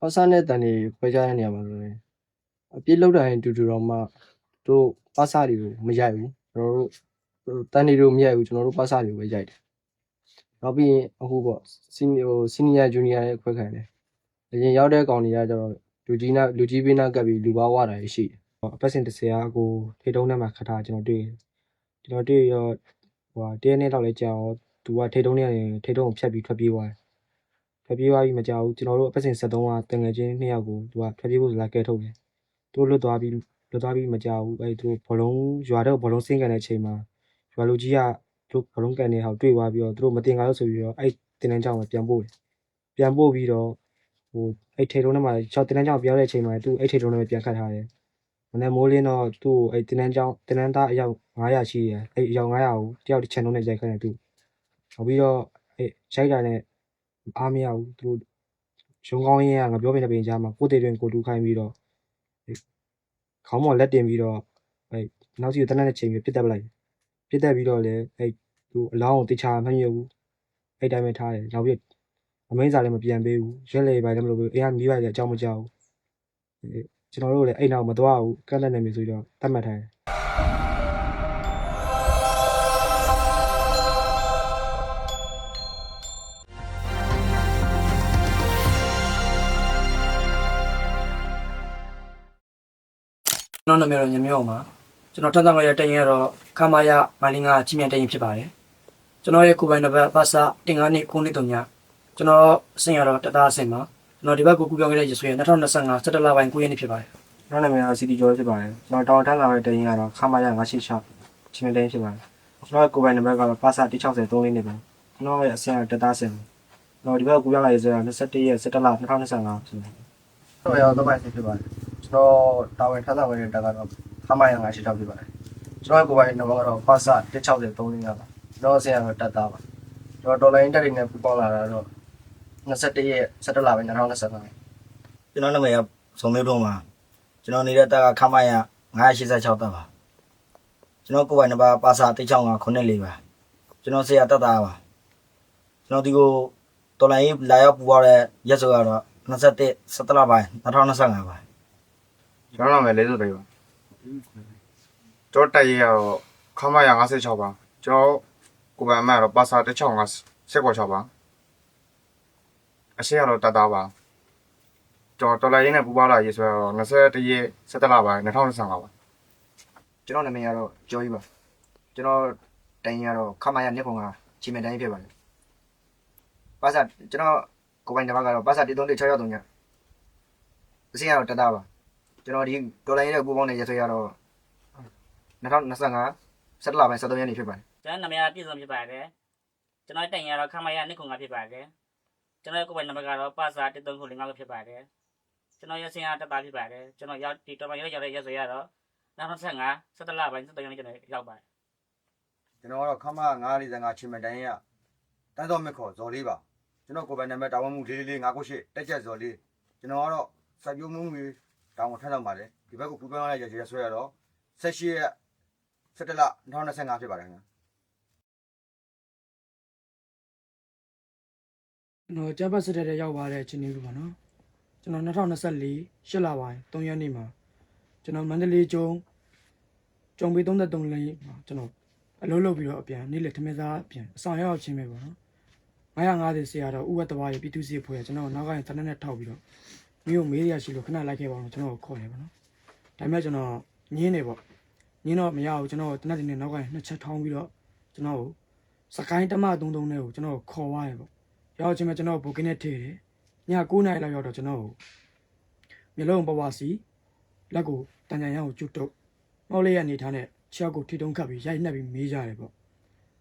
ပါစာနဲ့တန်တွေခွဲခြားတဲ့နေရာမှာဆိုရင်အပြစ်လောက်တိုင်းတူတူတော့မှတို့ပါစာတွေကိုမရိုက်ဘူးကျွန်တော်တို့တန်တွေတို့မရိုက်ဘူးကျွန်တော်တို့ပါစာတွေကိုပဲရိုက်တယ်နောက်ပြီးရင်အခုပေါ့စီနီယိုစီနီယာဂျူနီယာရဲ့ခွဲခံတယ်အရင်ရောက်တဲ့ကောင်တွေကကျတော့လူကြီးနာလူကြီးပေးနာကပ်ပြီးလူပါဝတာရှိတယ်အပတ်စဉ်30အားကိုထိတုံးထဲမှာခတ်ထားကျွန်တော်တွေ့တယ်ကျွန်တော်တွေ့ရောဟိုဟာတင်းနဲ့တော့လဲကြာရောသူကထိတုံးနဲ့ထိတုံးကိုဖြတ်ပြီးထွက်ပြေးသွားတယ် ထွက်ပြေးသွားပြီးမကြောက်ဘူးကျွန်တော်တို့အပတ်စဉ်73ကတငယ်ချင်းနှစ်ယောက်ကိုသူကထွက်ပြေးဖို့လာကဲထုတ်တယ်သူလွတ်သွားပြီးလွတ်သွားပြီးမကြောက်ဘူးအဲသူဘလုံးရွာတော့ဘလုံးစင်းကန်တဲ့အချိန်မှာရွာလူကြီးကသူဘလုံးကန်နေဟောက်တွေ့သွားပြီးတော့သူတို့မတင်ကားလို့ဆိုပြီးတော့အဲ့တင်တန်းကြောင်ကိုပြန်ပို့တယ်ပြန်ပို့ပြီးတော့ဟိုအဲ့ထိတုံးထဲမှာ6တင်တန်းကြောင်ပြောင်းတဲ့အချိန်မှာသူအဲ့ထိတုံးထဲမှာပြန်ခတ်ထားတယ်မနေ့မိုးလင်းတော့သူ့ကိုအဲ့တင်းတန်းကျောင်းတင်းတန်းသားအယောက်900ရှိတယ်အဲ့အယောက်900ကိုတယောက်တစ်ချန်လုံးနဲ့ရိုက်ခိုင်းတယ်သူနောက်ပြီးတော့အဲ့ရိုက်တာနဲ့ အားမရဘူးသူတို့ရုံကောင်းရင်ကငါပြောပြနေပင်ကြားမှာကိုတေတွင်ကိုတူခိုင်းပြီးတော့အဲ့ခေါင်းမော်လက်တင်ပြီးတော့အဲ့နောက်စီကိုတနက်နဲ့ချိန်ပြီးပြစ်တက်ပလိုက်ပြစ်တက်ပြီးတော့လည်းအဲ့သူအလောင်းကိုတေချာမမြုပ်ဘူးအဲ့တိုင်းပဲထားတယ်နောက်ပြီးအမင်းစားလည်းမပြန်ပေးဘူးရွက်လေပိုင်းလည်းမလုပ်ဘူးအေးကမီးပိုင်းလည်းအကြောင်းမကြောက်ဘူးအဲ့ကျွန်တော်တို့လည်းအဲ့နောက်မသွားဘူးကန့်လက်နေပြီဆိုတော့တတ်မှတ်ထားတယ် တော်နာမည်တော့ညမြောက်ပါကျွန်တော်ထပ်သံရတဲ့ရင်ကတော့ခမာယမိုင်းလင်းကချင်းမြန်တဲ့ရင်ဖြစ်ပါတယ်ကျွန်တော်ရဲ့ကိုယ်ပိုင်နံပါတ်ပါစာတင်9နှစ်9နှစ်တုံညကျွန်တော်အဆင့်ရတော့တသားအဆင့်ပါကျွန်တော်ဒီဘက်ကိုကူပြောင်းခဲ့တဲ့ရဆွေ2025စက်တလပိုင်း9ရက်နေ့ဖြစ်ပါတယ်ကျွန်တော်နာမည်ကစီတီကျော်ဖြစ်ပါတယ်ကျွန်တော်တောင်ထမ်းလာတဲ့တရင်ကတော့ခမာရ986ချင်းတဲ့ဖြစ်ပါတယ်ကျွန်တော်ရဲ့ကိုယ်ပိုင်နံပါတ်ကတော့ပါစာ160 3လေးနေပါကျွန်တော်ရဲ့အဆင့်ကတက်သားဆင်ကျွန်တော်ဒီဘက်ကိုပြောင်းလာရေးဆိုတော့21ရက်17လ2025ဆိုတော့တော့ရောက်တော့မှဖြစ်ပါတယ် ကျွန်တော်တာဝန်ထမ်းဆောင်နေတဲ့တက်ကတော့ခမရငါရှိတော့ဖြစ်ပါတယ်ကျွန်တော်ကိုယ်ပိုင်နံပါတ်ကတော့ပါစာ160 3လေးပါကျွန်တော်အစရတော့တက်သားပါကျွန်တော်ဒေါ်လာအင်တက်တွေနဲ့ပူပေါင်းလာတာတော့21ရက်17လပိုင်း2025ကျွန်တော်နာမည်ကစုံမျိုးတော့မှာကျွန်တော်နေတဲ့တက်ကခမရ986တက်ပါကျွန်တော်ကိုယ်ပိုင်နံပါတ်ပါစာ3659ခုနှစ်လေးပါကျွန်တော်ဆရာတက်တာပါကျွန်တော်ဒီကိုတော်လိုင်းရေးလာရောက်ပူရတဲ့ရက်ဆိုကတော့21 17လပိုင်း2025ပါ ကျွန်တော်နာမည်လေးစုသိပါကျွန်တော်တက်ရရတော့ခမရ56ပါကျွန်တော်ကိုယ်ပိုင်အမှတ်ကတော့ပါစာ165 16ပါအရှိရတော့တတ်သားပါကျွန်တော်တော်လိုက်ရင်းနဲ့ပူပါလာရေးဆိုတော့21ရက်17လပိုင်း2025ပါကျွန်တော်နာမည်ကတော့ကျော်ကြီးပါကျွန်တော်တိုင်ရတော့ခမရနှစ်ခုကချီမန်တိုင်းဖြစ်ပါတယ်ပါစာကျွန်တော်ကိုယ်ပိုင်နံပါတ်ကတော့ပါစာ136ရောက်တုံးညအစင်းကတော့တသားပါ ကျွန်တော်ဒီဒေါ်လာရင်းနဲ့ပူပေါင်းတဲ့ရဆွဲရတော့2025စက်လပိုင်း73ရက်နေ့ဖြစ်ပါတယ်ကျွန်တော်နာမည်ကပြည့်စုံဖြစ်ပါတယ်ကျွန်တော်တိုင်ရတော့ခမရနှစ်ခုငါဖြစ်ပါတယ်ကျွန်တော်ရဲ့ကိုယ်ပိုင်နံပါတ်ကတော့ပါစာ13955ဖြစ်ပါတယ်ကျွန်တော်ရစင်ရတက်တာဖြစ်ပါတယ်ကျွန်တော်ရောက်ဒီတော်တော်ရောက်ရောက်တဲ့ရက်ဆိုရတော့2025 17လပိုင်း17ရက်နေ့ကျွန်တော်ရောက်ပါတယ်ကျွန်တော်ကတော့ခမ945ချင်းမတိုင်းရတန်းတော်မြက်ခေါ်ဇော်လေးပါကျွန်တော်ကိုယ်ပိုင်နံပါတ်တာဝန်မှု44598တက်ချက်ဇော်လေးကျွန်တော်ကတော့စိုက်ပျိုးမှုတွေ တောင်းထမ်းဆောင်ပါတယ်ဒီဘက်ကိုပူပြောင်းလိုက်ရရဆွဲရတော့18ရက်17လ2025ဖြစ်ပါတယ်ခင်ဗျာကျွန်တော်ကျပ်ပတ်စတဲ့ရောက်ပါတဲ့ချင်းနေပြီပါနော်ကျွန်တော်2024 8လပိုင်း3ရက်နေ့မှာကျွန်တော်မန္တလေးကျုံကျုံပေ33လေးမှာကျွန်တော်အလုပ်လုပ်ပြီးတော့အပြန်နေ့လေထမင်းစားအပြန်အဆောင်ရောက်ချင်းပဲပေါ့နော်950ဆရာတော်ဥဝတ္တဝါရဲ့ပြည်သူစစ်ဖွဲ့ကကျွန်တော်နောက်ကနေတနက်နဲ့ထောက်ပြီးတော့ မြို့မေးရရှိလို့ခဏလိုက်ခဲ့ပါတော့ကျွန်တော်ကိုခေါ်တယ်ပေါ့နော်ဒါပေမဲ့ကျွန်တော်ညင်းနေပေါ့ညင်းတော့မရဘူးကျွန်တော်တနက်တင်နဲ့နောက်ကနေနှစ်ချက်ထောင်းပြီးတော့ကျွန်တော်ကိုစကိုင်းတမ33နဲ့ကိုကျွန်တော်ခေါ်သွားတယ်ပေါ့ရောက်ချင်းမဲ့ကျွန်တော်ဘူကင်းနဲ့ထည့်တယ်ည9နာရီလောက်ရောက်တော့ကျွန်တော်ကိုမျိုးလုံးပဝါစီလက်ကိုတန်ကြံရအောင်ကျွတ်တုတ်မောက်လေးရအနေထားနဲ့ခြေောက်ကိုထိတုံးခတ်ပြီးရိုက်နှက်ပြီးမေးကြတယ်ပေါ့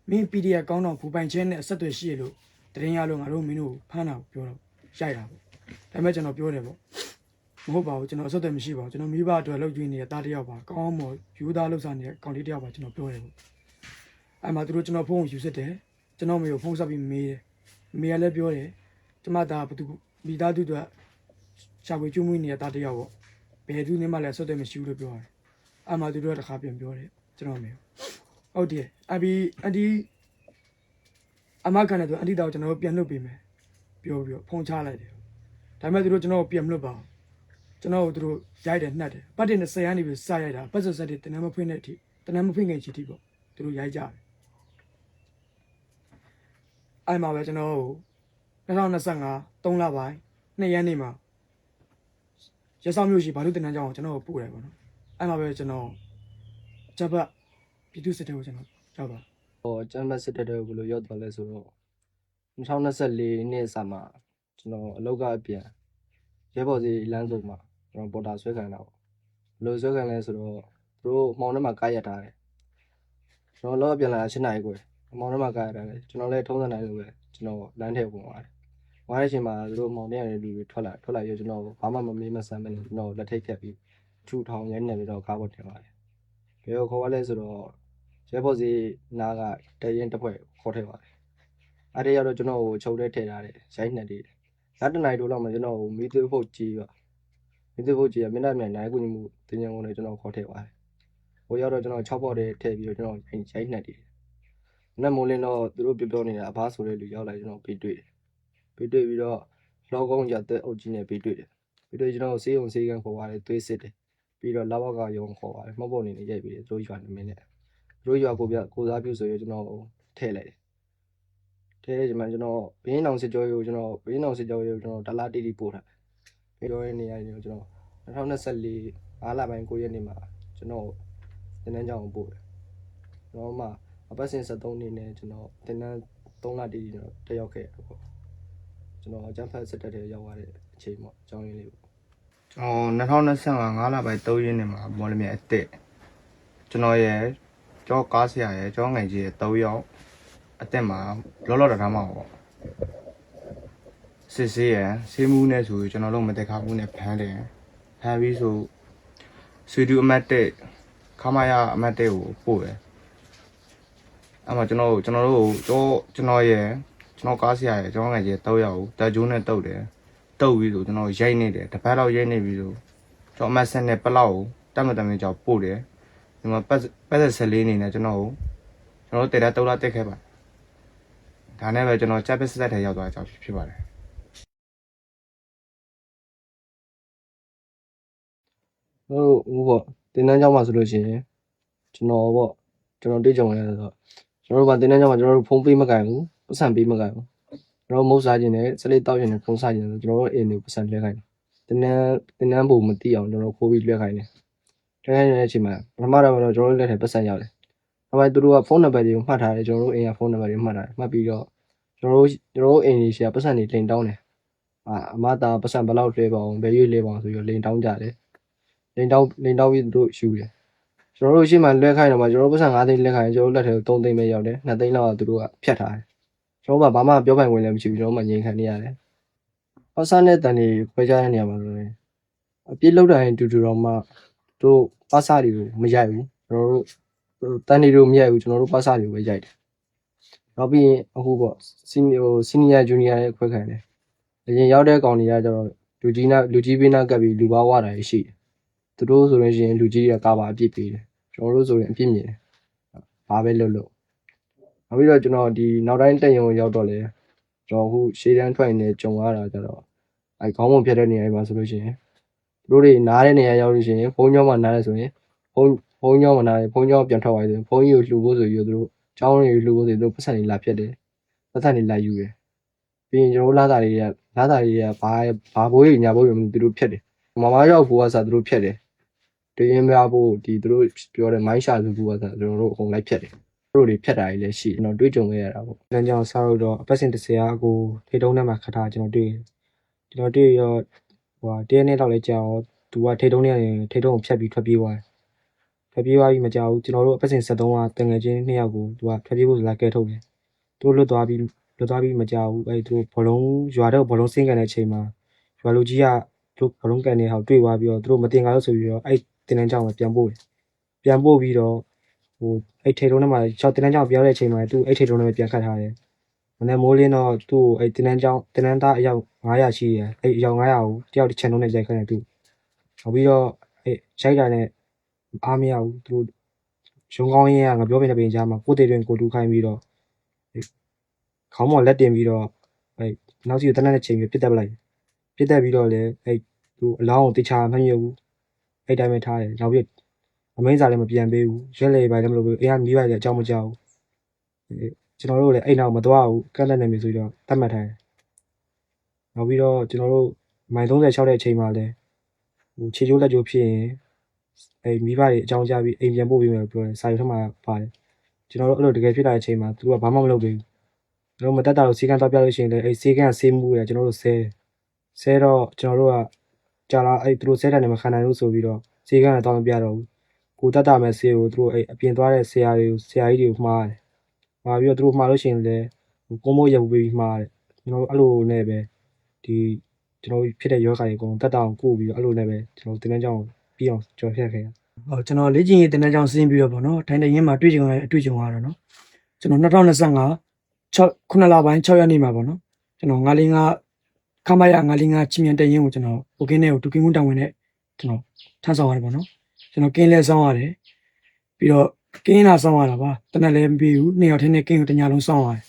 မင်း PDF ကောင်းတော့ဘူပိုင်ချင်းနဲ့အဆက်အသွယ်ရှိရလို့တရင်ရလို့ငါတို့မင်းတို့ဖမ်းတာကိုပြောတော့ရိုက်တာပေါ့ ဒါပေမဲ့ကျွန်တော်ပြောတယ်ပေါ့မဟုတ်ပါဘူးကျွန်တော်အဆက်အသွယ်မရှိပါဘူးကျွန်တော်မိဘအတွက်လှုပ်ကြည့်နေတဲ့တားတစ်ယောက်ပါကောင်းမော်ယူသားလှုပ်စားနေတဲ့ကောင်လေးတစ်ယောက်ပါကျွန်တော်ပြောတယ်ပေါ့အဲ့မှာသူတို့ကျွန်တော်ဖုန်းကိုယူစစ်တယ်ကျွန်တော်မေကိုဖုန်းဆက်ပြီးမေးတယ်အမေကလည်းပြောတယ်ကျမသားဘသူမိသားစုတို့ရှာဖွေကျွေးမွေးနေတဲ့သားတစ်ယောက်ပေါ့ဘယ်သူနဲ့မှလည်းဆွတ်တယ်မရှိဘူးလို့ပြောတယ်အမှသူတို့ကတခါပြန်ပြောတယ်ကျွန်တော်မေဟုတ်တယ်အဘီအဒီအမကန်နဲ့သူအဒီတောင်ကျွန်တော်တို့ပြန်လွတ်ပေးမယ်ပြောပြီးတော့ဖုန်းချလိုက်တယ် ဒါပေမဲ့သူတို့ကျွန်တော်ကိုပြန်မလွတ်ပါဘူးကျွန်တော်ကိုသူတို့ရိုက်တယ်နှက်တယ်ပတ်တင်20ကနေပြီးစရိုက်တာပတ်စဆက်တွေတနမ်းမဖွင့်တဲ့အထိတနမ်းမဖွင့်ခင်ချီတိပေါ့သူတို့ရိုက်ကြတယ်အဲ့မှာပဲကျွန်တော်ကို2025 3လပိုင်း2ရက်နေ့မှာရစောင်းမျိုးရှိဘာလို့တင်တန်းကြောင်းကိုကျွန်တော်ကိုပို့တယ်ပေါ့နော်အဲ့မှာပဲကျွန်တော်ဂျပတ်ပြည်သူစစ်တပ်ကိုကျွန်တော်ရောက်သွားဟောကျမ်းပတ်စစ်တပ်တွေကိုဘယ်လိုရောက်သွားလဲဆိုတော့2024နှစ်စာမှာ ကျွန်တော်အလုပ်ကအပြန်ရဲဘော်စီလမ်းစုံမှာကျွန်တော်ပေါ်တာဆွဲခံတာပေါ့ဘယ်လိုဆွဲခံလဲဆိုတော့သူတို့မောင်ထဲမှာကားရထားတယ်ကျွန်တော်လောကပြန်လာ8နာရီခွဲမောင်ထဲမှာကားရထားတယ်ကျွန်တော်လည်းထုံးစံတိုင်းလိုပဲကျွန်တော်လမ်းထဲဝင်သွားတယ်ဝင်တဲ့အချိန်မှာသူတို့မောင်ထဲကနေလူတွေထွက်လာထွက်လာပြီးကျွန်တော်ဘာမှမမေးမဆမ်းမနဲ့ကျွန်တော်လက်ထိတ်ဖြတ်ပြီးထူထောင်ရဲနေပြီးတော့ကားပေါ်တင်ပါတယ်ဘယ်လိုခေါ်ရလဲဆိုတော့ရဲဘော်စီနားကတရင်တစ်ဖွဲ့ခေါ်ထည့်ပါတယ်။အဲ့ဒီရောက်တော့ကျွန်တော်ကိုချုပ်တဲ့ထည့်ထားတယ်ရိုက်နှက်တယ်။ လက်တနိုင်တို့လောက်မှကျွန်တော်ကိုမီးသွေးဖို့ကြီးပါ။မီးသွေးဖို့ကြီးကမျက်နှာမြန်နိုင်ကူညီမှုတင်ကြုံနဲ့ကျွန်တော်ခေါ်ထည့်ပါတယ်။ဟိုရောက်တော့ကျွန်တော်6ပေါ်တဲ့ထည့်ပြီးတော့ကျွန်တော်ရိုက်ရိုက်နှက်တယ်။နက်မိုးလင်းတော့သူတို့ပြောပြောနေတာအဘဆိုတဲ့လူရောက်လာကျွန်တော်ပြီးတွေ့တယ်။ပြီးတွေ့ပြီးတော့လောကုန်းရတဲ့အုပ်ကြီးနဲ့ပြီးတွေ့တယ်။ပြီးတော့ကျွန်တော်ဆေးုံဆေးကန်ခေါ်ပါတယ်သွေးစစ်တယ်။ပြီးတော့လောက်ဘောက်ကယုံခေါ်ပါတယ်မှတ်ဖို့အနေနဲ့ရိုက်ပြီးတယ်သူတို့ရွာနေမင်းနဲ့သူတို့ရွာကိုပြကိုစားပြုဆိုရင်ကျွန်တော်ထည့်လိုက်တယ် ထည့်တဲ့ချိန်မှာကျွန်တော်ဘင်းအောင်စစ်ကြောရေးကိုကျွန်တော်ဘင်းအောင်စစ်ကြောရေးကိုကျွန်တော်ဒလာတီတီပို့ထားတယ်ပြောရတဲ့နေရာကြီးကိုကျွန်တော်2024 5လပိုင်း9ရက်နေ့မှာကျွန်တော်တင်တန်းကြောင်ကိုပို့တယ်ကျွန်တော်မှအပတ်စဉ်73နေ့နဲ့ကျွန်တော်တင်တန်း3လတီတီကျွန်တော်တက်ရောက်ခဲ့တယ်ပေါ့ကျွန်တော်အကြမ်းဖက်စစ်တပ်တွေရောက်သွားတဲ့အချိန်ပေါ့အကြောင်းရင်းလေးပေါ့ကျွန်တော်2025 5လပိုင်း3ရက်နေ့မှာမော်လမြိုင်အစ်စ်ကျွန်တော်ရဲ့ကျောကားဆရာရဲ့ကျောငယ်ကြီးရဲ့3ယောက် အစ်စ်မှာလောလောတထားမှာပေါ့စစ်စေးရယ်ဆေးမှုနဲ့ဆိုကျွန်တော်တို့မတက်ခါဘူးနဲ့ဖမ်းတယ်ဖမ်းပြီးဆိုဆွေတူအမတ်တဲ့ခမရအမတ်တဲ့ကိုပို့တယ်အဲ့မှာကျွန်တော်တို့ကျွန်တော်တို့ကျောကျွန်တော်ရဲ့ကျွန်တော်ကားဆရာရဲ့ကျောငယ်ကြီး3ယောက်ကိုတာဂျိုးနဲ့တုတ်တယ်တုတ်ပြီးဆိုကျွန်တော်ရိုက်နေတယ်တစ်ပတ်လောက်ရိုက်နေပြီဆိုကျွန်တော်အမတ်ဆက်နဲ့ပလောက်ကိုတတ်မတမ်းကြောင်ပို့တယ်ဒီမှာပတ်ပတ်သက်ဆက်လေးအနေနဲ့ကျွန်တော်ကိုကျွန်တော်တေတာတုတ်လာတက်ခဲ့ပါ ဒါနဲ့ပဲကျွန်တော်ချက်ပစ်စက်ထဲရောက်သွားကြဖြစ်ပါတယ်တို့ဟိုပေါ့တင်တန်းကျောင်းမှာဆိုလို့ရှိရင်ကျွန်တော်ပေါ့ကျွန်တော်တွေ့ကြုံရတဲ့ဆိုတော့ကျွန်တော်တို့ကတင်တန်းကျောင်းမှာကျွန်တော်တို့ဖုန်းပေးမကင်ဘူးပတ်စံပေးမကင်ဘူးကျွန်တော်မုတ်စားခြင်းနဲ့စလိတောက်ခြင်းနဲ့ဖုန်းစားခြင်းနဲ့ကျွန်တော်တို့အိမ်တွေပတ်စံလွှဲခိုင်းတယ်တင်တန်းတင်တန်းပုံမသိအောင်ကျွန်တော်ခိုးပြီးလွှဲခိုင်းတယ်လွှဲခိုင်းတဲ့အချိန်မှာပထမတော့ကျွန်တော်တို့လက်ထဲပတ်စံရောက်တယ် နောက်ပိုင်းသူတို့ကဖုန်းနံပါတ်တွေကိုမှတ်ထားတယ်ကျွန်တော်တို့အိမ်ကဖုန်းနံပါတ်တွေမှတ်ထားတယ်မှတ်ပြီးတော့ကျွန်တော်တို့ကျွန်တော်တို့အိမ်ကြီးရှာပတ်စံတွေလိန်တောင်းတယ်အာအမတာပတ်စံဘယ်လောက်လွှဲပါအောင်ဘယ်ရွေ့လွှဲပါအောင်ဆိုပြီးတော့လိန်တောင်းကြတယ်လိန်တောင်းလိန်တောင်းပြီးသူတို့ယူတယ်ကျွန်တော်တို့ရှေ့မှာလွှဲခိုင်းတော့မှကျွန်တော်တို့ပတ်စံ9သိန်းလွှဲခိုင်းကျွန်တော်တို့လက်ထဲကို3သိန်းပဲရောက်တယ်2သိန်းလောက်ကသူတို့ကဖြတ်ထားတယ်ကျွန်တော်တို့ကဘာမှပြောပိုင်ဝင်လည်းမရှိဘူးကျွန်တော်တို့မှငြိမ်ခံနေရတယ်ဟောဆာနဲ့တန်တွေခွဲခြားတဲ့နေရာမှာဆိုရင်အပြစ်လောက်တိုင်းတူတူတော့မှတို့ပါစာတွေကိုမရိုက်ဘူးကျွန်တော်တို့ တန်တွေတို့မရိုက်ဘူးကျွန်တော်တို့ပါစာတွေကိုပဲရိုက်တယ်နောက်ပြီးရင်အခုပေါ့စီနီယိုစီနီယာဂျူနီယာရဲ့ခွဲခံတယ်အရင်ရောက်တဲ့ကောင်တွေကကျတော့လူကြီးနာလူကြီးပေးနာကပ်ပြီးလူပါဝါတာရှိတယ်သူတို့ဆိုလို့ရှိရင်လူကြီးတွေကကာပါအပြစ်ပေးတယ်ကျွန်တော်တို့ဆိုရင်အပြစ်မြင်တယ်ဘာပဲလုပ်လို့နောက်ပြီးတော့ကျွန်တော်ဒီနောက်တိုင်းတက်ရုံရောက်တော့လေကျွန်တော်အခုရှေးတန်းထွက်နေကြုံရတာကြတော့အဲခေါင်းပုံဖြတ်တဲ့နေရာမှာဆိုလို့ရှိရင်သူတို့တွေနားတဲ့နေရာရောက်လို့ရှိရင်ဖုန်းကြောင်းမှာနားတယ်ဆိုရင်ဖုန်းဖုန်း ကြောင်းမှာနားတယ်ဖုန်းကြောင်းပြန်ထွက်သွားတယ်ဖုန်းကြီးကိုလှူဖို့ဆိုပြီးတော့သူတို့ကျောင်းတွေကိုလှူဖို့ဆိုပြီးသူတို့ပတ်စံတွေလာဖြတ်တယ်ပတ်စံတွေလာယူတယ်ပြီးရင်ကျွန်တော်တို့လာတာတွေကလာတာတွေကဘာဘာဘိုးကြီးညာဘိုးကြီးသူတို့ဖြတ်တယ်မမရောက်ဖို့ကစားသူတို့ဖြတ်တယ်တရင်များဖို့ဒီသူတို့ပြောတဲ့မိုင်းရှာစုကူကဆိုကျွန်တော်တို့အကုန်လိုက်ဖြတ်တယ်သူတို့တွေဖြတ်တာကြီးလည်းရှိကျွန်တော်တွေးကြုံခဲ့ရတာပေါ့လမ်းကြောင်းစားလို့တော့အပတ်စဉ်30ရာကိုထိတုံးထဲမှာခတ်ထားကျွန်တော်တွေ့တယ်ကျွန်တော်တွေ့ရောဟိုတရက်နေ့တော့လဲကြာတော့သူကထိတုံးထဲကနေထိတုံးကိုဖြတ်ပြီးထွက်ပြေးသွားတယ် ထွက်ပြေးသွားပြီးမကြောက်ဘူးကျွန်တော်တို့အပတ်စဉ်73ကတငယ်ချင်းနှစ်ယောက်ကိုသူကထွက်ပြေးဖို့လာကဲထုတ်တယ်သူလွတ်သွားပြီးလွတ်သွားပြီးမကြောက်ဘူးအဲသူဘောလုံးရွာတော့ဘောလုံးဆင်းကန်တဲ့အချိန်မှာရွာလူကြီးကသူဘောလုံးကန်နေဟောက်တွေ့သွားပြီးတော့သူတို့မတင်ကားလို့ဆိုပြီးတော့အဲ့တင်တန်းကြောင်ကိုပြန်ပို့တယ်ပြန်ပို့ပြီးတော့ဟိုအဲ့ထိတုံးထဲမှာ6တင်တန်းကြောင်ပြောင်းတဲ့အချိန်မှာသူအဲ့ထိတုံးထဲမှာပြန်ခတ်ထားတယ်မနေ့မိုးလင်းတော့သူ့ကိုအဲ့တင်းတန်းကျောင်းတင်းတန်းသားအယောက်900ရှိတယ်အဲ့အယောက်900ကိုတယောက်တစ်ချန်လုံးနဲ့ရိုက်ခိုင်းတယ်သူနောက်ပြီးတော့အဲ့ရိုက်တာနဲ့ အားမရဘူးသူတို့ရုံကောင်းရင်ကငါပြောပြနေပြင်ကြားမှာကိုတေတွင်ကိုတူခိုင်းပြီးတော့အဲ့ခေါင်းပေါ်လက်တင်ပြီးတော့အဲ့နောက်စီကိုတနက်နဲ့ချိန်ပြီးပြစ်တက်ပလိုက်ပြစ်တက်ပြီးတော့လည်းအဲ့သူအလောင်းကိုတခြားမမြုပ်ဘူးအဲ့တိုင်းပဲထားတယ်နောက်ပြီးအမိန့်စာလည်းမပြန်ပေးဘူးရွက်လေပိုင်းလည်းမလုပ်ဘူးအိမ်ကမိဘလည်းအကြောင်းမကြောက်ဘူးကျွန်တော်တို့လည်းအဲ့နောက်မသွားဘူးကန့်လက်နေပြီဆိုတော့တတ်မှတ်ထားတယ်နောက်ပြီးတော့ကျွန်တော်တို့မိုင်36တဲ့အချိန်မှာလည်းဟိုခြေချိုးလက်ချိုးဖြစ်ရင် အဲ့မိဘတွေအကြောင်းကြားပြီးအိမ်ပြန်ပို့ပေးမယ်လို့ပြောတယ်စာရွက်ထဲမှာပါတယ်ကျွန်တော်တို့အဲ့လိုတကယ်ဖြစ်လာတဲ့အချိန်မှာသူကဘာမှမလုပ်ပေးဘူးကျွန်တော်မတက်တာလို့စီကန်းတော့ပြလို့ရှိရင်လည်းအဲ့စီကန်းဆေးမှုရကျွန်တော်တို့ဆဲဆဲတော့ကျွန်တော်တို့ကကြာလာအဲ့သူတို့ဆဲတယ်နဲ့မခံနိုင်လို့ဆိုပြီးတော့စီကန်းလည်းတော့မပြတော့ဘူးကိုတက်တာမဲ့ဆေးကိုသူတို့အဲ့အပြင်သွားတဲ့ဆရာတွေကိုဆရာကြီးတွေကိုမှားတယ်မှားပြီးတော့သူတို့မှားလို့ရှိရင်လည်းကိုမိုးရပူပြီးမှားတယ်ကျွန်တော်တို့အဲ့လိုနဲ့ပဲဒီကျွန်တော်ဖြစ်တဲ့ယောဂါတွေအကုန်တက်တာအောင်ကိုပြီးတော့အဲ့လိုနဲ့ပဲကျွန်တော်တင်တန်းကြောင်း ပြီးအောင်ကြော်ဖြတ်ခဲ့ရဟောကျွန်တော်လေ့ကျင့်ရေးတင်တဲ့ကြောင်းဆင်းပြီးတော့ဗောနော်ထိုင်တဲ့ရင်းမှာတွေ့ကြုံရတဲ့အတွေ့အကြုံကတော့နော်ကျွန်တော်2025 6ခုနှစ်လပိုင်း6ရက်နေ့မှာဗောနော်ကျွန်တော်905ခမရ905ချင်းမြန်တဲ့ရင်းကိုကျွန်တော်ပိုကင်းနဲ့ကိုတူကင်းကုန်းတောင်ဝင်နဲ့ကျွန်တော်ထမ်းဆောင်ရတယ်ဗောနော်ကျွန်တော်ကင်းလဲဆောင်ရတယ်ပြီးတော့ကင်းလာဆောင်ရတာပါတနက်လည်းမပြီးဘူးနှစ်ယောက်ထင်းနဲ့ကင်းကိုတညလုံးဆောင်ရတယ်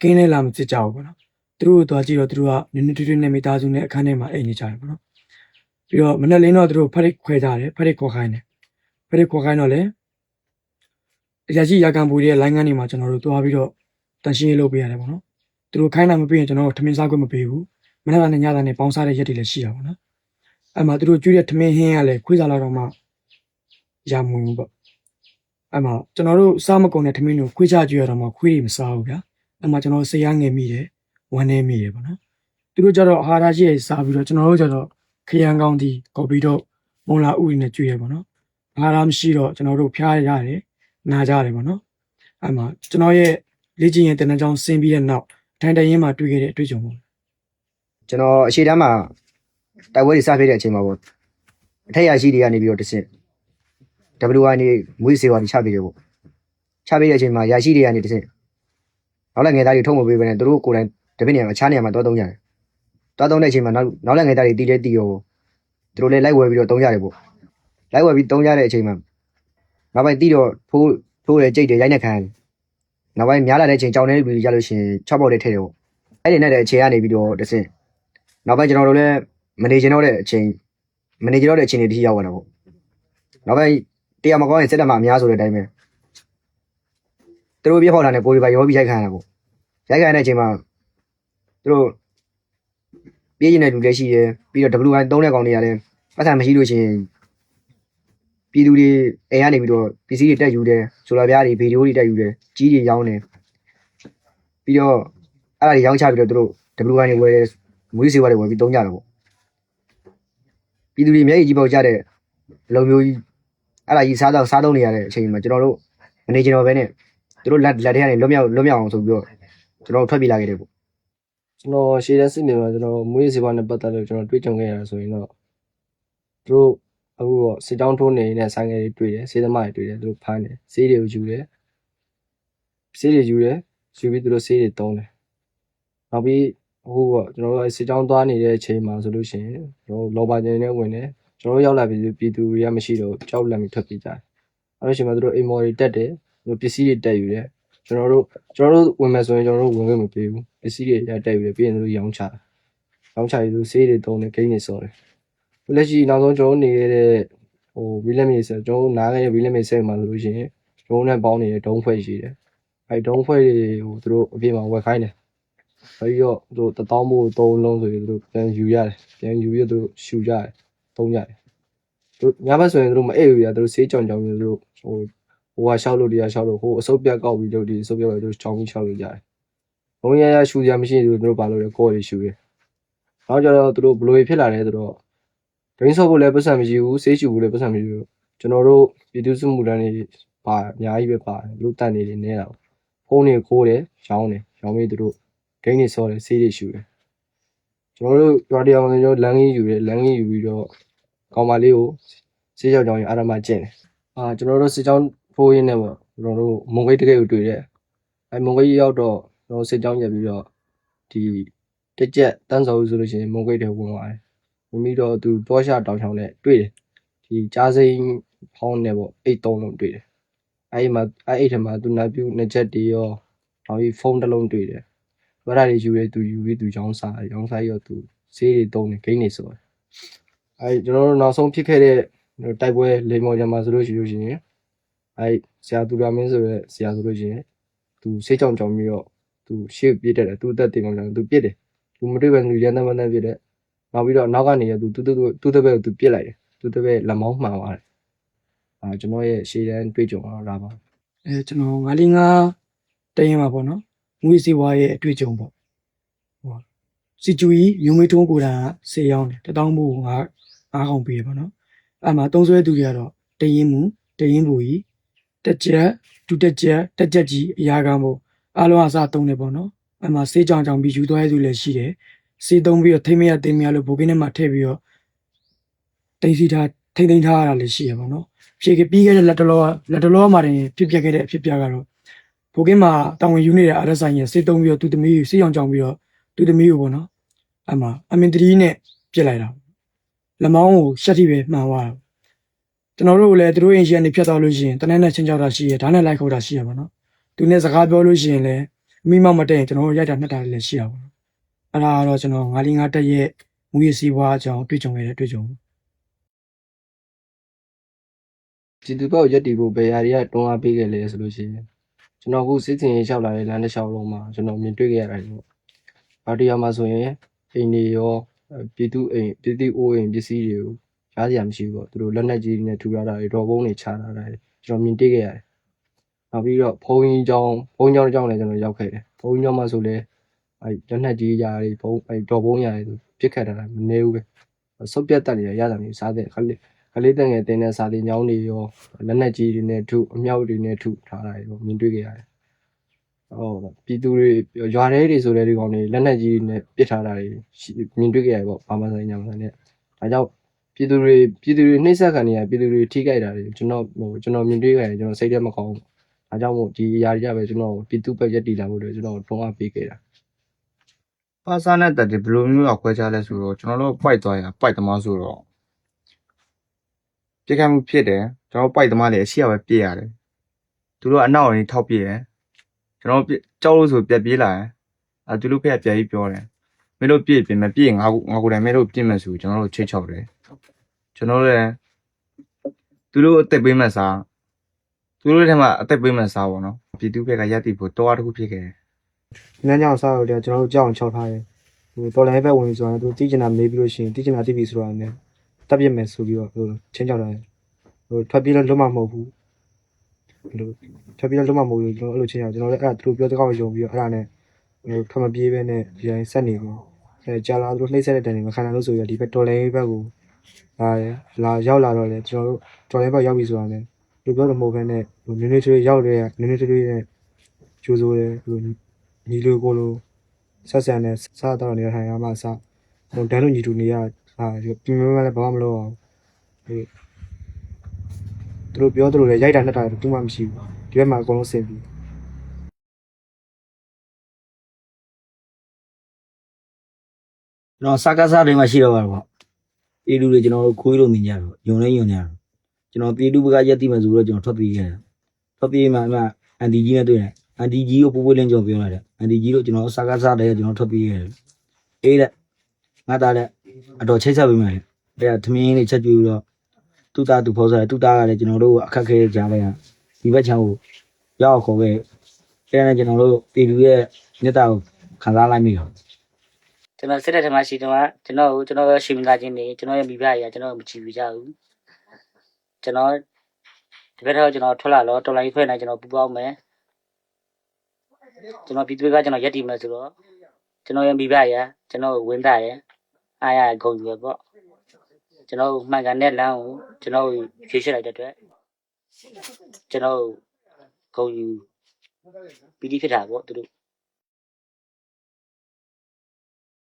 ကင်းလဲလာမစစ်ကြဘူးဗောနော်သူတို့ကိုသွားကြည့်တော့သူတို့ကနည်းနည်းထွေးထွေးနဲ့မိသားစုနဲ့အခန်းထဲမှာအိမ်နေကြတယ်ဗောနော် ပြီးတော့မနေ့လင်းတော့သူတို့ဖက်ရစ်ခွဲကြတယ်ဖက်ရစ်ခေါ်ခိုင်းတယ်ဖရက်ခေါ်ခိုင်းတော့လေအရာရှိရာကန်ပူရဲ့လိုင်းကန်းတွေမှာကျွန်တော်တို့သွားပြီးတော့တန်ရှင်းရေးလုပ်ပေးရတယ်ပေါ့နော်သူတို့ခိုင်းတာမပေးရင်ကျွန်တော်တို့ထမင်းစားခွင့်မပေးဘူးမနေ့ကနဲ့ညတာနဲ့ပေါင်းစားတဲ့ရက်တွေလည်းရှိတာပေါ့နော်အဲ့မှာသူတို့ကျွေးတဲ့ထမင်းဟင်းကလည်းခွေးစားလာတော့မှရမဝင်ဘူးပေါ့အဲ့မှာကျွန်တော်တို့စားမကုန်တဲ့ထမင်းတွေကိုခွေးချကျွေးရတော့မှခွေးတွေမစားဘူးဗျာအဲ့မှာကျွန်တော်စိတ်ရငယ်မိတယ်ဝမ်းနေမိတယ်ပေါ့နော်သူတို့ကြတော့အာဟာရရှိရစားပြီးတော့ကျွန်တော်တို့ကြတော့ ခရမ်းကောင်းတီကော်ပီတော့မုံလာဥတွေနဲ့ကျွေးရပေါ့နော်ဘာသာမရှိတော့ကျွန်တော်တို့ဖျားရတယ်နာကြရတယ်ပေါ့နော်အဲ့မှာကျွန်တော်ရဲ့လေ့ကျင့်ရေးတင်တဲ့ကြောင်းဆင်းပြီးတဲ့နောက်ထိုင်တိုင်ရင်းမှာတွေ့ခဲ့တဲ့အတွေ့အကြုံပေါ့ကျွန်တော်အရှိတန်းမှာတိုက်ပွဲတွေစဖြစ်တဲ့အချိန်မှာပေါ့အထက်ရရှိတွေကနေပြီးတော့တဆင့် WI နေမွေးစေဝါတွေချပေးတယ်ပေါ့ချပေးတဲ့အချိန်မှာရရှိတွေကနေတဆင့်နောက်လည်းငယ်သားတွေထုံးမပေးဘဲနဲ့သူတို့ကိုယ်တိုင်တပည့်နေရာမှာအခြားနေရာမှာတောသုံးကြတယ် တောသုံးတဲ့အချိန်မှာနောက်နောက်လည်းငယ်သားတွေတီးလဲတီးရောသူတို့လည်းလိုက်ဝယ်ပြီးတော့သုံးကြတယ်ပေါ့လိုက်ဝယ်ပြီးသုံးကြတဲ့အချိန်မှာနောက်ပိုင်းတီးတော့ဖိုးဖိုးတယ်ကြိတ်တယ်ရိုက်နေခံရတယ်နောက်ပိုင်းများလာတဲ့အချိန်ကြောင်နေပြီးရလို့ရှိရင်6ပေါက်တွေထည့်တယ်ပေါ့အဲ့ဒီနဲ့တဲ့အချိန်ကနေပြီးတော့တဆင့်နောက်ပိုင်းကျွန်တော်တို့လည်းမနေချင်တော့တဲ့အချိန်မနေချင်တော့တဲ့အချိန်တွေတတိရောက်လာတာပေါ့နောက်ပိုင်းတရားမကောင်းရင်စက်တမအများဆိုတဲ့အတိုင်းပဲသူတို့ပြဖောက်တာနဲ့ပိုးပြီးပါရောပြီးရိုက်ခံရတာပေါ့ရိုက်ခံရတဲ့အချိန်မှာသူတို့ ပြေးရင်တဲ့လူလည်းရှိတယ်ပြီးတော့ WI သုံးတဲ့ကောင်တွေရတယ်ပတ်စံမရှိလို့ရှိရင်ပြည်သူတွေအိမ်ကနေပြီးတော့ပစ္စည်းတွေတက်ယူတယ်ဆိုလာပြားတွေဗီဒီယိုတွေတက်ယူတယ်ကြီးတွေရောင်းတယ်ပြီးတော့အဲ့ဒါတွေရောင်းချပြီးတော့သူတို့ WI တွေဝယ်တယ်မွေးစေဝါတွေဝယ်ပြီးတုံးကြတယ်ပေါ့ပြည်သူတွေမျက်ရည်ကြီးပေါက်ကြတဲ့အလုံးမျိုးကြီးအဲ့ဒါကြီးစားတော့စားတော့နေရတဲ့အချိန်မှာကျွန်တော်တို့မနေကျွန်တော်ပဲနဲ့သူတို့လက်လက်ထဲကနေလွတ်မြောက်လွတ်မြောက်အောင်ဆိုပြီးတော့ကျွန်တော်တို့ထွက်ပြေးလာခဲ့တယ်ပေါ့ ကျွန်တော်ရှေ့တဲ့စစ်နေမှာကျွန်တော်မွေးစေပါနဲ့ပတ်သက်လို့ကျွန်တော်တွေ့ကြုံခဲ့ရတာဆိုရင်တော့သူတို့အခုတော့စစ်တောင်းထိုးနေတဲ့ဆိုင်ငယ်တွေတွေ့တယ်စေးသမားတွေတွေ့တယ်သူတို့ဖမ်းတယ်စေးတွေကိုယူတယ်စေးတွေယူတယ်ယူပြီးသူတို့စေးတွေတုံးတယ်နောက်ပြီးအခုကကျွန်တော်တို့အဲစစ်တောင်းသွားနေတဲ့အချိန်မှာဆိုလို့ရှိရင်ကျွန်တော်တို့လော်ဘာကျင်နဲ့ဝင်တယ်ကျွန်တော်တို့ရောက်လာပြီးပြည်သူတွေကမရှိတော့ကြောက်လန့်ပြီးထွက်ပြေးကြတယ်အဲ့လိုအချိန်မှာသူတို့အိမ်မော်တွေတက်တယ်သူတို့ပစ္စည်းတွေတက်ယူတယ် ကျွန်တော်တို့ကျွန်တော်တို့ဝင်မယ်ဆိုရင်ကျွန်တော်တို့ဝင်ခွင့်မပေးဘူးပစ္စည်းတွေရတက်ယူတယ်ပြီးရင်သူတို့ရောင်းချတယ်ရောင်းချပြီးသူစေးတွေတုံးတယ်ဂိမ်းတွေစော်တယ်လက်ရှိနောက်ဆုံးကျွန်တော်တို့နေခဲ့တဲ့ဟိုဝီလက်မီဆိုကျွန်တော်တို့နားခဲ့တဲ့ဝီလက်မီဆက်မှာဆိုလို့ရှိရင်ကျွန်တော်တို့နဲ့ပေါင်းနေတဲ့ဒုံးဖွဲ့ရှိတယ်အဲဒုံးဖွဲ့တွေကိုသူတို့အပြင်မှာဝယ်ခိုင်းတယ်ပြီးတော့သူတို့တပေါင်းမို့သုံးလုံးဆိုရင်သူတို့ပြန်ယူရတယ်ပြန်ယူပြီးတော့သူတို့ရှူကြတယ်သုံးကြတယ်သူညဘက်ဆိုရင်သူတို့မအိပ်ဘူးပြသူတို့ဆေးကြောင်ကြောင်ပြီးသူတို့ဟို ဟိုကရှောက်လို့တရားရှောက်လို့ဟိုအစုပ်ပြတ်ကောက်ပြီးတော့ဒီအစုပ်ပြတ်ပြီးသူတို့ချောင်းပြီးရှောက်လို့ကြတယ်ဘုံရရရှူရမရှိဘူးသူတို့ဘာလို့လဲကိုယ်တွေရှူရနောက်ကြတော့သူတို့ဘလို့ဖြစ်လာလဲဆိုတော့ဒိန်းဆော့ဖို့လည်းပတ်စံမရှိဘူးဆေးချူဖို့လည်းပတ်စံမရှိဘူးကျွန်တော်တို့ပြည်သူ့စစ်မှုထမ်းတွေပါအများကြီးပဲပါတယ်လူတန်နေနေနေတာဖုန်းတွေခိုးတယ်ရောင်းတယ်ရောင်းပြီးသူတို့ဂိမ်းတွေဆော့တယ်ဆေးတွေရှူတယ်ကျွန်တော်တို့ရွာတရားမှာကျွန်တော်လမ်းကြီးယူတယ်လမ်းကြီးယူပြီးတော့ကောင်မလေးကိုဆေးကြောင်ကြောင်ရအာရမကျင့်တယ်အာကျွန်တော်တို့စစ်ကြောင်း ဖိုးရင်းနဲ့ပေါ့ကျွန်တော်တို့မုံဂိတ်တကယ်ကိုတွေ့တယ်အဲမုံဂိတ်ရောက်တော့ကျွန်တော်စစ်ကြောင်းရက်ပြီးတော့ဒီတက်ကြက်တန်းစော်ဆိုလို့ရှိရင်မုံဂိတ်တွေဝင်သွားတယ်ဝင်ပြီးတော့သူတောရှာတောင်ချောင်းနဲ့တွေ့တယ်ဒီကြားစိမ်းဖောင်းနဲ့ပေါ့အိတ်သုံးလုံးတွေ့တယ်အဲ့ဒီမှာအဲ့အိတ်ထဲမှာသူနာပြုနှစ်ချက်တည်းရောနောက်ပြီးဖုန်းတစ်လုံးတွေ့တယ်ဘာသာတွေယူရဲသူယူပြီးသူရောင်းစားရောင်းစားရောသူဆေးတွေတုံးတယ်ဂိမ်းတွေဆိုတယ်အဲကျွန်တော်တို့နောက်ဆုံးဖြစ်ခဲ့တဲ့တိုက်ပွဲလေမော်ကြမှာဆိုလို့ရှိလို့ရှိရင် အဲဆရာသူရမင်းဆိုရဲဆရာဆိုလို့ရှိရင်သူဆေးကြောင်ကြောင်ပြီးတော့သူရှေ့ပြစ်တက်တယ်သူအသက်တင်အောင်သူပြစ်တယ်သူမတွေ့ပဲသူရန်တမ်းမတမ်းပြစ်တယ်နောက်ပြီးတော့နောက်ကနေရသူသူသူသူတပည့်ကိုသူပြစ်လိုက်တယ်သူတပည့်လက်မောင်းမှန်သွားတယ်အာကျွန်တော်ရဲ့ရှေ့တန်းတွေ့ကြုံတော့ဒါပါအဲကျွန်တော်9လေး9တရင်ပါပေါ့နော်ငွေစီဝါရဲ့အတွေ့အကြုံပေါ့ဟိုစီကျူကြီးမျိုးမေးထုံးကိုယ်တိုင်ကဆေးရောင်းတယ်တတောင်းမှုငါအားကောင်ပေးရပေါ့နော်အဲ့မှာသုံးဆွဲသူတွေကတော့တရင်မူတရင်ဘူကြီး တက်ကြက်ဒုတက်ကြက်တက်ကြက်ကြီးအရာကံပေါ့အားလုံးအစားသုံးတယ်ပေါ့နော်အဲ့မှာဆေးကြောင်ကြောင်ပြီးယူသွားရသူလည်းရှိတယ်ဆေးသုံးပြီးတော့ထိမ့်မရသိမ့်မရလို့ဘိုကင်းထဲမှာထည့်ပြီးတော့တိတ်စီထားထိမ့်သိမ်းထားရတာလည်းရှိရပါတော့ဖြေပြီးခဲ့တဲ့လက်တလောလက်တလောမှာတင်ဖြစ်ပျက်ခဲ့တဲ့အဖြစ်ပြကတော့ဘိုကင်းမှာတာဝန်ယူနေတဲ့အားရဆိုင်ရဲ့ဆေးသုံးပြီးတော့သူသမီးကိုဆေးကြောင်ကြောင်ပြီးတော့သူသမီးကိုပေါ့နော်အဲ့မှာအမင်တရီနဲ့ပြစ်လိုက်တာလက်မောင်းကိုရှက်တိပဲမှန်သွားတာ ကျွန်တော်တို့လည်းသူတို့အင်ရှင်နေဖြတ်သွားလို့ရှိရင်တနက်နဲ့ချင်းကြောက်တာရှိရဓာတ်နဲ့လိုက်ခုတ်တာရှိရပါတော့သူနဲ့စကားပြောလို့ရှိရင်လည်းအမိမောက်မတက်ရင်ကျွန်တော်တို့ရိုက်တာနှက်တာလည်းရှိရပါတော့အဲ့ဒါကတော့ကျွန်တော်9လ5တက်ရဲ့မူရစီဘွားအကြောင်းတွေ့ကြုံခဲ့တဲ့တွေ့ကြုံပြည်သူ့ဘက်ကိုရက်တည်ဖို့ဘယ်ဟာတွေကတွန်းအားပေးခဲ့လဲဆိုလို့ရှိရင်ကျွန်တော်အခုစစ်စင်ရေးလျှောက်လာတဲ့လမ်းတစ်လျှောက်လုံးမှာကျွန်တော်မြင်တွေ့ခဲ့ရတာပေါ့။ဘာတရားမှာဆိုရင်အိမ်တွေရောအဲပြည်သူအိမ်ပြည်သူအိုးအိမ်ပစ္စည်းတွေကို ရားစရာမရှိဘူးပေါ့။သူတို့လက်နက်ကြီးတွေနဲ့ထူထားတာတွေဒေါ်ကုန်းတွေချထားတာတွေကျွန်တော်မြင်တွေ့ခဲ့ရတယ်။နောက်ပြီးတော့ဖုန်းကြီးကျောင်းဖုန်းကျောင်းတစ်ကျောင်းလည်းကျွန်တော်ရောက်ခဲ့တယ်။ဖုန်းကျောင်းမှာဆိုလည်းအဲလက်နက်ကြီးຢာတွေဖုန်းအဲဒေါ်ကုန်းຢာတွေပြစ်ခတ်တာမနေဘူးပဲ။ဆုတ်ပြတ်တက်နေရရတာမျိုးစားတဲ့ခလေးကလေးတငယ်တင်းတဲ့စာတင်ကျောင်းတွေရောလက်နက်ကြီးတွေနဲ့ထုအမြောက်တွေနဲ့ထုထားတာတွေပေါ့မြင်တွေ့ခဲ့ရတယ်။ဟုတ်ပြည်သူတွေရွာထဲတွေဆိုတဲ့ဒီကောင်တွေလက်နက်ကြီးတွေနဲ့ပစ်ထားတာတွေရှိမြင်တွေ့ခဲ့ရတယ်ပေါ့ဘာမှဆိုင်ညာမှဆိုင်နဲ့။ဒါကြောင့် ပြည်သူတွေပြည်သူတွေနှိမ့်ဆက်ခံနေရပြည်သူတွေထိခိုက်တာတွေကျွန်တော်ဟိုကျွန်တော်မြင်တွေ့ခဲ့ရတယ်ကျွန်တော်စိတ်ထဲမကောင်းဘူး။ဒါကြောင့်မို့ဒီအရာတွေကပဲကျွန်တော်ပြည်သူ့ဘက်ရက်တည်လာဖို့အတွက်ကျွန်တော်တွန်းအားပေးခဲ့တာပါစာနဲ့တက်တယ်ဘယ်လိုမျိုးတော့ခွဲခြားလဲဆိုတော့ကျွန်တော်တို့ပိုက်သွားရပိုက်သမားဆိုတော့ပြစ်ခတ်မှုဖြစ်တယ်ကျွန်တော်ပိုက်သမားလည်းအရှိရပဲပြစ်ရတယ်သူတို့အနောက်ရင်းထောက်ပြစ်ရကျွန်တော်ကြောက်လို့ဆိုပြက်ပြေးလာရင်အဲသူတို့ဖက်ကပြက်ပြီးပြောတယ်မင်းတို့ပြစ်ပြင်မပြစ်ငါငါကိုယ်တိုင်မင်းတို့ပြစ်မယ်ဆိုကျွန်တော်တို့ချိတ်ချောက်တယ် ကျွန်တော်တို့လည်းသူတို့အသက်ပေးမှစားသူတို့ထဲမှာအသက်ပေးမှစားပေါ့နော်ပြည်သူဘက်ကရက်တီဖို့တော့တစ်ခုဖြစ်ခဲ့တယ်။လမ်းကြောင်စားတော့တယ်ကျွန်တော်တို့ကြောက်အောင်ချောက်ထားတယ်။ဟိုတော်လိုင်းဘက်ဝင်ဆိုတော့သူတိကျနာမေးပြီးလို့ရှိရင်တိကျနာတိပြီဆိုတော့လည်းတပ်ပြစ်မယ်ဆိုပြီးတော့ဟိုချင်းကြောက်တယ်။ဟိုထွက်ပြေးလို့လုံးမမဟုတ်ဘူး။ဟိုထွက်ပြေးလို့လုံးမမဟုတ်ဘူးကျွန်တော်အဲ့လိုချင်းကြောက်ကျွန်တော်လည်းအဲ့ဒါသူတို့ပြောတဲ့ကောက်ယုံပြီးတော့အဲ့ဒါနဲ့ဟိုထွက်မပြေးပဲနဲ့ဒီတိုင်းဆက်နေပြီ။အဲကြာလာသူတို့နှိမ့်ဆက်တဲ့တန်တွေမခံနိုင်လို့ဆိုပြီးတော့ဒီဘက်တော်လိုင်းဘက်ကို လာတယ်လာရောက်လာတော့လေကျွန်တော်တို့တော်လိုင်းဘက်ရောက်ပြီဆိုတာလည်းလူပြောလို့မဟုတ်ဘဲနဲ့ဟိုနည်းနည်းချင်းရောက်တဲ့နည်းနည်းချင်းနဲ့ကျိုးစိုးတယ်ဟိုညီလိုကိုလိုဆက်ဆံတဲ့စားတော့နေတဲ့ထိုင်ရမှာစဟိုတန်းလို့ညီတူနေရဟာပြင်းပြင်းလည်းဘာမှမလုပ်အောင်ဟိုသူတို့ပြောသူတို့လည်းရိုက်တာနှက်တာတူမှမရှိဘူးဒီဘက်မှာအကုန်လုံးစင်ပြီကျွန်တော်စကားစားတွေမှရှိတော့ပါတော့ ပြည်သူတွေကျွန်တော်တို့ခွေးလို့မြင်ကြတော့ယုံလဲယုံကြတော့ကျွန်တော်ပြည်သူဘက်ကရက်တိမယ်ဆိုတော့ကျွန်တော်ထွက်ပြေးခဲ့တယ်ထွက်ပြေးမှအမှအန်တီကြီးနဲ့တွေ့တယ်အန်တီကြီးကိုပိုးပိုးလင်းကြော်ပြောလိုက်တယ်အန်တီကြီးတို့ကျွန်တော်စကားစားတယ်ကျွန်တော်ထွက်ပြေးခဲ့တယ်အေးတဲ့ငါသားတဲ့အတော်ချိတ်ဆက်ပေးမယ်လေအဲ့ဒါသမင်းလေးချက်ကြည့်ပြီးတော့သူ့သားသူဖော်စားတယ်သူ့သားကလည်းကျွန်တော်တို့အခက်ခဲကြားလိုက်ရဒီဘက်ချမ်းကိုရောက်ခေါ်ခဲ့အဲ့ဒါနဲ့ကျွန်တော်တို့ပြည်သူရဲ့မြတ်တာကိုခံစားလိုက်မိတော့ ကျွန်တော်စစ်တဲ့ထက်မှရှိတော့ကျွန်တော်ကိုကျွန်တော်ရဲ့ရှင်မသားချင်းနေကျွန်တော်ရဲ့မိဘတွေကကျွန်တော်ကိုမချီပြကြဘူးကျွန်တော်ဒီဘက်တော့ကျွန်တော်ထွက်လာတော့တော်လိုင်းဖွဲ့နေကျွန်တော်ပူပေါင်းမယ်ကျွန်တော်ပြည်သူကကျွန်တော်ရက်တည်မယ်ဆိုတော့ကျွန်တော်ရဲ့မိဘရကျွန်တော်ကိုဝင်းသားရအားရဂုံယူပဲပေါ့ကျွန်တော်မှန်ကန်တဲ့လမ်းကိုကျွန်တော်ဖြည့်ရှင်းလိုက်တဲ့အတွက်ကျွန်တော်ဂုံယူပြီးတိဖြစ်တာပေါ့သူတို့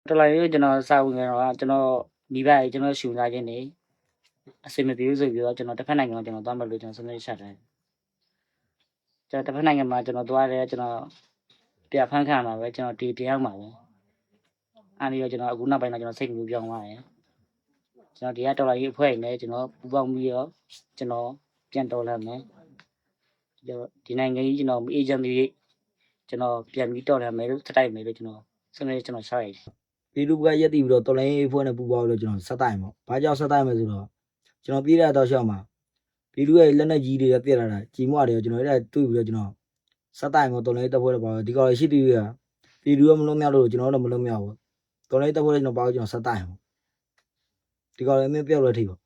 တော်လိုက်ရေးကျွန်တော်စာဝင်ကြတော့ကျွန်တော်မိဘကြီးကျွန်တော်ရှူသားချင်းနေအစင်မပြေဘူးဆိုပြီးတော့ကျွန်တော်တစ်ဖက်နိုင်ငံကိုကျွန်တော်သွားမယ်လို့ကျွန်တော်ဆုံးဖြတ်ချက်တယ်ကျွန်တော်တစ်ဖက်နိုင်ငံမှာကျွန်တော်သွားတယ်ကျွန်တော်ပြဖန်းခံမှာပဲကျွန်တော်တီတရားမှာပဲအဲ့ဒီတော့ကျွန်တော်အခုနောက်ပိုင်းတော့ကျွန်တော်စိတ်မျိုးပြောင်းသွားတယ်ကျွန်တော်ဒီကတော်လိုက်ရေးအဖွဲ့နေကျွန်တော်ပူပေါင်းပြီးတော့ကျွန်တော်ပြန်တော်လာမယ်ဒီနိုင်ငံကြီးကျွန်တော်အေဂျင့်တွေကျွန်တော်ပြန်ပြီးတော်လာမယ်လို့စတိုက်မယ်လို့ကျွန်တော်ဆုံးဖြတ်ကျွန်တော်ရှာရတယ် ပြည်သူကရက်တည်ပြီးတော့တော်လိုင်းဖွဲ့နဲ့ပူပေါင်းလို့ကျွန်တော်ဆက်တိုင်ပေါ့ဘာကြောင့်ဆက်တိုင်မလဲဆိုတော့ကျွန်တော်ပြည်ရတော့ရှောက်မှာပြည်သူရဲ့လက်နက်ကြီးတွေကပြက်လာတာကြီးမွားတယ်ကျွန်တော်အဲ့ဒါတွေ့ပြီးတော့ကျွန်တော်ဆက်တိုင်ပေါ့တော်လိုင်းတပ်ဖွဲ့တွေပါဒီကောင်ရှိတီးကပြည်သူကမလုံးမြောက်လို့ကျွန်တော်တို့မလုံးမြောက်ဘူးတော်လိုင်းတပ်ဖွဲ့တွေကျွန်တော်ပါကျွန်တော်ဆက်တိုင်ပေါ့ဒီကောင်လည်းမင်းပြောက်လို့ထိပေါ့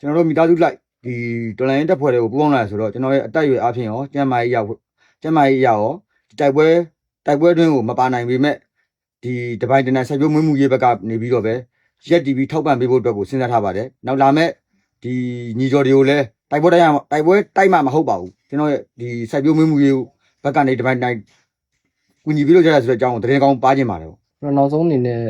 ကျွန်တော်တို့မိသားစုလိုက်ဒီတော်လိုင်းတက်ဖွဲ့တွေကိုပူးပေါင်းလာဆိုတော့ကျွန်တော်ရဲ့အတက်အရွယ်အပြင်ရောကျန်းမာရေးရောက်ကျန်းမာရေးရောက်ရောတိုက်ပွဲ တိုက်ပွဲတွင်းကိုမပါနိုင်ပေမဲ့ဒီတပိုင်းတနက်ဆက်ပြုံးမွေးမှုရေးဘက်ကနေပြီးတော့ပဲရက်တီဗီထောက်ပံ့ပေးဖို့အတွက်ကိုစဉ်းစားထားပါတယ်နောက်လာမဲ့ဒီညီကျော်တွေကိုလည်းတိုက်ပွဲတိုက်ရတိုက်ပွဲတိုက်မှမဟုတ်ပါဘူးကျွန်တော်ရဲ့ဒီဆက်ပြုံးမွေးမှုရေးဘက်ကနေတပိုင်းတိုင်းကူညီပြီးလို့ကြရဆိုတဲ့အကြောင်းကိုတရင်ကောင်းပါခြင်းပါတယ်ပေါ့ကျွန်တော်နောက်ဆုံးအနေနဲ့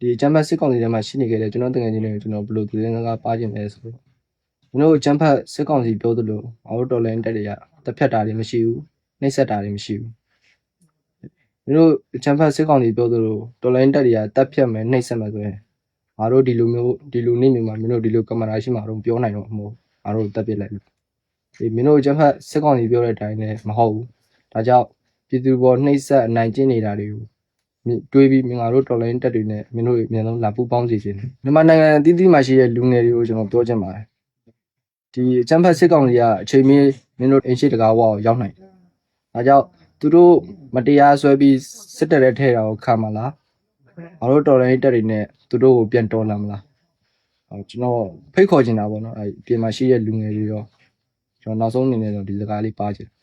ဒီအချမ်းဖတ်စစ်ကောင်စီထဲမှာရှိနေခဲ့တဲ့ကျွန်တော်တကယ်ချင်းတွေကိုကျွန်တော်ဘယ်လိုသူရင်းကားပါခြင်းလဲဆိုတော့ကျွန်တော်အချမ်းဖတ်စစ်ကောင်စီပြောသလိုငါတို့တော်လိုင်းတက်တွေကတက်ဖြတ်တာတွေမရှိဘူးနှိပ်စက်တာတွေမရှိဘူး ကျွန်တော်အချမ်းဖတ်စစ်ကောင်စီပြောသလိုတော်လိုင်းတက်တွေကတက်ဖြတ်မယ်နှိပ်စက်မယ်ဆိုရင်ငါတို့ဒီလိုမျိုးဒီလိုနေမျိုးမှာမင်းတို့ဒီလိုကင်မရာရှိမှာတော့ပြောနိုင်တော့မဟုတ်ငါတို့တက်ပြစ်လိုက်လို့ဒီမင်းတို့အချမ်းဖတ်စစ်ကောင်စီပြောတဲ့အတိုင်းလည်းမဟုတ်ဘူးဒါကြောင့်ပြည်သူပေါ်နှိပ်စက်အနိုင်ကျင့်နေတာတွေကိုမြင်တွေးပြီးမြင်ငါတို့တော်လိုင်းတက်တွေနဲ့မင်းတို့အမြန်ဆုံးလာပူပေါင်းစီခြင်းမြန်မာနိုင်ငံအသီးသီးမှာရှိတဲ့လူငယ်တွေကိုကျွန်တော်ပြောချင်ပါတယ်ဒီအချမ်းဖတ်စစ်ကောင်စီကအချိန်မီမင်းတို့အင်ရှိတကားဝါကိုရောက်နိုင်တယ်ဒါကြောင့် သူတို့မတရားဆွဲပြီးစစ်တပ်ရဲ့ထဲတာကိုခံမလားငါတို့တော်လိုင်းတက်တွေနဲ့သူတို့ကိုပြန်တော်လာမလားဟောကျွန်တော်ဖိတ်ခေါ်ချင်တာပေါ့နော်အဲပြင်မှာရှိတဲ့လူငယ်တွေရောကျွန်တော်နောက်ဆုံးအနေနဲ့တော့ဒီစကားလေးပါချင်တယ်